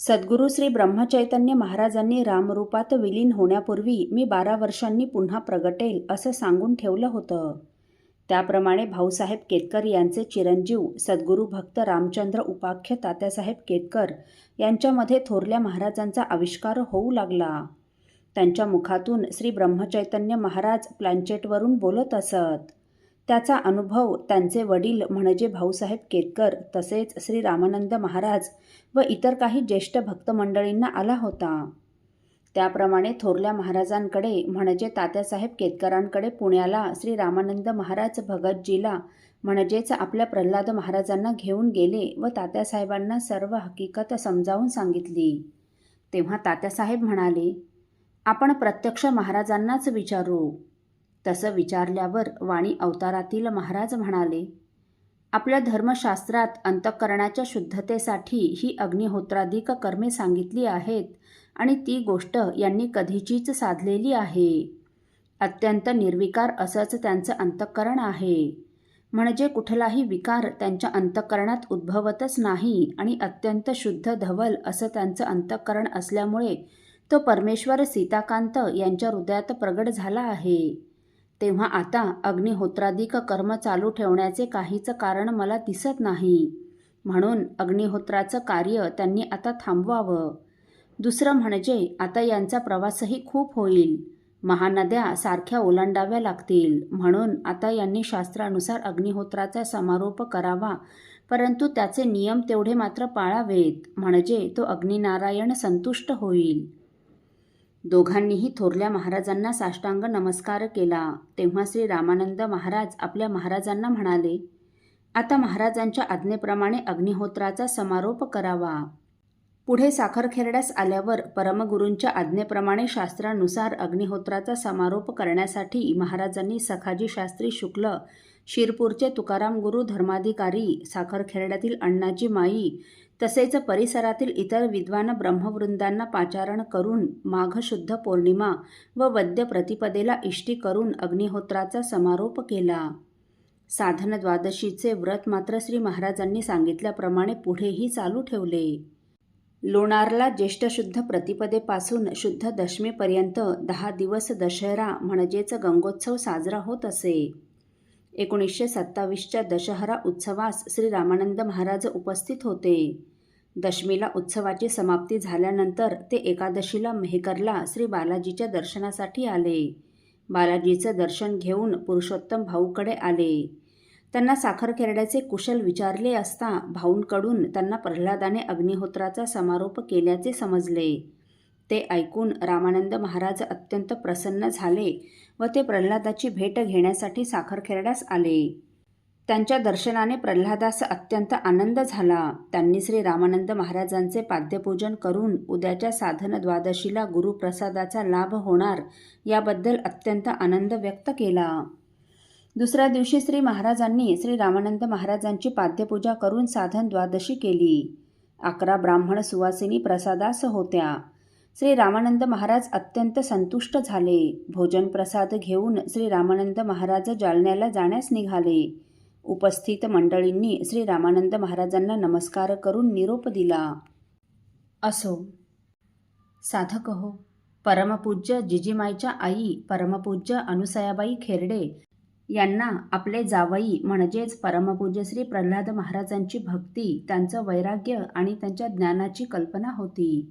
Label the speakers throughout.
Speaker 1: सद्गुरू श्री ब्रह्मचैतन्य महाराजांनी रामरूपात विलीन होण्यापूर्वी मी बारा वर्षांनी पुन्हा प्रगटेल असं सांगून ठेवलं होतं. त्याप्रमाणे भाऊसाहेब केतकर यांचे चिरंजीव सद्गुरू भक्त रामचंद्र उपाख्य तात्यासाहेब केतकर यांच्यामध्ये थोरल्या महाराजांचा आविष्कार होऊ लागला. त्यांच्या मुखातून श्री ब्रह्मचैतन्य महाराज प्लॅन्चेटवरून बोलत असत. त्याचा अनुभव त्यांचे वडील म्हणजे भाऊसाहेब केतकर तसेच श्री रामानंद महाराज व इतर काही ज्येष्ठ भक्तमंडळींना आला होता. त्याप्रमाणे थोरल्या महाराजांकडे म्हणजे तात्यासाहेब केतकरांकडे पुण्याला श्री रामानंद महाराज भगतजीला म्हणजेच आपल्या प्रल्हाद महाराजांना घेऊन गेले व तात्यासाहेबांना सर्व हकीकत समजावून सांगितली. तेव्हा तात्यासाहेब म्हणाले आपण प्रत्यक्ष महाराजांनाच विचारू. तसं विचारल्यावर वाणी अवतारातील महाराज म्हणाले आपल्या धर्मशास्त्रात अंतःकरणाच्या शुद्धतेसाठी ही अग्निहोत्राधिक कर्मे सांगितली आहेत आणि ती गोष्ट यांनी कधीचीच साधलेली आहे. अत्यंत निर्विकार असंच त्यांचं अंतःकरण आहे. म्हणजे कुठलाही विकार त्यांच्या अंतःकरणात उद्भवतच नाही आणि अत्यंत शुद्ध धवल असं त्यांचं अंतःकरण असल्यामुळे तो परमेश्वर सीताकांत यांच्या हृदयात प्रगट झाला आहे. तेव्हा आता अग्निहोत्राधिक कर्म चालू ठेवण्याचे काहीच कारण मला दिसत नाही. म्हणून अग्निहोत्राचं कार्य त्यांनी आता थांबवावं. दुसरं म्हणजे आता यांचा प्रवासही खूप होईल. महानद्या सारख्या ओलांडाव्या लागतील. म्हणून आता यांनी शास्त्रानुसार अग्निहोत्राचा समारोप करावा. परंतु त्याचे नियम तेवढे मात्र पाळावेत. म्हणजे तो अग्निनारायण संतुष्ट होईल. दोघांनीही थोरल्या महाराजांना साष्टांग नमस्कार केला. तेव्हा श्री रामानंद महाराज आपल्या महाराजांना म्हणाले आता महाराजांच्या आज्ञेप्रमाणे अग्निहोत्राचा समारोप करावा. पुढे साखरखेरड्यास आल्यावर परमगुरूंच्या आज्ञेप्रमाणे शास्त्रानुसार अग्निहोत्राचा समारोप करण्यासाठी महाराजांनी सखाजी शास्त्री शुक्ल शिरपूरचे तुकाराम गुरु धर्माधिकारी साखरखेरड्यातील अण्णाजी माई तसेच परिसरातील इतर विद्वान ब्रह्मवृंदांना पाचारण करून माघ शुद्ध पौर्णिमा व वद्य प्रतिपदेला इष्टी करून अग्निहोत्राचा समारोप केला. साधन द्वादशीचे व्रत मात्र श्री महाराजांनी सांगितल्याप्रमाणे पुढेही चालू ठेवले. लोणारला ज्येष्ठ शुद्ध प्रतिपदेपासून शुद्ध दशमीपर्यंत दहा दिवस दशहरा म्हणजेच गंगोत्सव साजरा होत असे. एकोणीसशे सत्तावीसच्या दशहरा उत्सवास श्री रामानंद महाराज उपस्थित होते. दशमीला उत्सवाची समाप्ती झाल्यानंतर ते एकादशीला मेहकरला श्री बालाजीच्या दर्शनासाठी आले. बालाजीचं दर्शन घेऊन पुरुषोत्तम भाऊकडे आले. त्यांना साखरखेरड्याचे कुशल विचारले असता भाऊंकडून त्यांना प्रल्हादाने अग्निहोत्राचा समारोप केल्याचे समजले. ते ऐकून रामानंद महाराज अत्यंत प्रसन्न झाले व ते प्रल्हादाची भेट घेण्यासाठी साखरखेरड्यास आले. त्यांच्या दर्शनाने प्रल्हादास अत्यंत आनंद झाला. त्यांनी श्री रामानंद महाराजांचे पाद्यपूजन करून उद्याच्या साधन द्वादशीला गुरुप्रसादाचा लाभ होणार याबद्दल अत्यंत आनंद व्यक्त केला. दुसऱ्या दिवशी श्री महाराजांनी श्री रामानंद महाराजांची पाद्यपूजा करून साधन द्वादशी केली. अकरा ब्राह्मण सुवासिनी प्रसादास होत्या. श्री रामानंद महाराज अत्यंत संतुष्ट झाले. भोजन प्रसाद घेऊन श्री रामानंद महाराज जालन्याला जाण्यास निघाले. उपस्थित मंडळींनी श्री रामानंद महाराजांना नमस्कार करून निरोप दिला. असो. साधक हो. परमपूज्य जिजीमाईच्या आई परमपूज्य अनुसयाबाई खेरडे यांना आपले जावई म्हणजेच परमपूज्य श्री प्रल्हाद महाराजांची भक्ती त्यांचं वैराग्य आणि त्यांच्या ज्ञानाची कल्पना होती.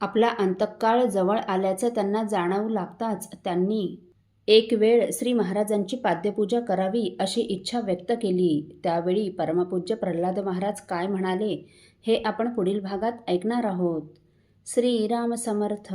Speaker 1: आपला अंतकाळ जवळ आल्याचं त्यांना जाणवू लागताच त्यांनी एक वेळ श्री महाराजांची पाद्यपूजा करावी अशी इच्छा व्यक्त केली. त्यावेळी परमपूज्य प्रल्हाद महाराज काय म्हणाले हे आपण पुढील भागात ऐकणार आहोत. श्रीराम समर्थ.